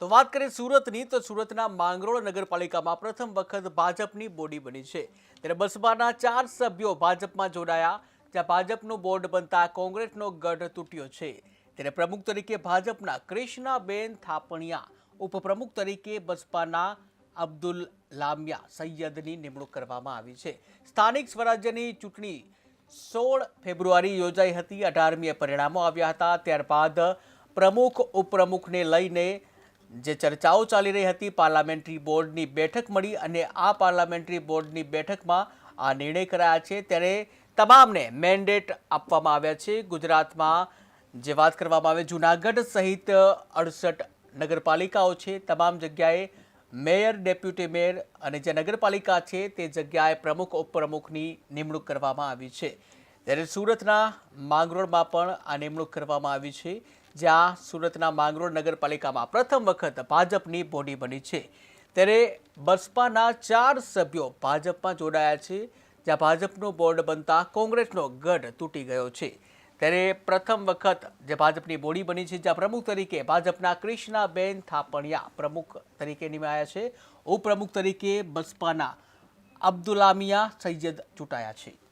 તો વાત કરીએ સુરતની, તો સુરતના માંગરોળ નગરપાલિકામાં પ્રથમ વખત ભાજપની બોડી બની છે. ત્યારે બસપાના ચાર સભ્યો ભાજપમાં જોડાયા, જ્યાં ભાજપનું બોર્ડ બનતા કોંગ્રેસનો ગઢ તૂટ્યો છે. ત્યારે પ્રમુખ તરીકે ભાજપના કૃષ્ણાબેન થાપણિયા, ઉપપ્રમુખ તરીકે બસપાના અબ્દુલ લામિયા સૈયદની નિમણૂક કરવામાં આવી છે. સ્થાનિક સ્વરાજ્યની ચૂંટણી સોળ ફેબ્રુઆરી યોજાઈ હતી. અઢારમીએ પરિણામો આવ્યા હતા. ત્યારબાદ પ્રમુખ, ઉપપ્રમુખને લઈને જે ચર્ચાઓ ચાલી રહી હતી, પાર્લામેન્ટરી બોર્ડની બેઠક મળી અને આ પાર્લામેન્ટરી બોર્ડની બેઠકમાં આ નિર્ણય કરાયા છે. ત્યારે તમામને મેન્ડેટ આપવામાં આવ્યા છે. ગુજરાતમાં જે વાત કરવામાં આવે, જુનાગઢ સહિત અડસઠ નગરપાલિકાઓ છે. તમામ જગ્યાએ મેયર, ડેપ્યુટી મેયર અને જે નગરપાલિકા છે, તે જગ્યાએ પ્રમુખ, ઉપપ્રમુખની નિમણૂક કરવામાં આવી છે. ત્યારે સુરતના માંગરોળમાં પણ આ નિમણૂક કરવામાં આવી છે. જ્યાં સુરતના માંગરોળ નગરપાલિકામાં પ્રથમ વખત ભાજપની બોડી બની છે. ત્યારે બસપાના ચાર સભ્યો ભાજપમાં જોડાયા છે. જ્યાં ભાજપનું બોર્ડ બનતા કોંગ્રેસનો ગઢ તૂટી ગયો છે. ત્યારે પ્રથમ વખત જે ભાજપની બોડી બની છે, જ્યાં પ્રમુખ તરીકે ભાજપના કૃષ્ણાબેન થાપણિયા પ્રમુખ તરીકે નિમાયા છે. ઉપપ્રમુખ તરીકે બસપાના અબ્દુલામિયા સૈયદ ચૂંટાયા છે.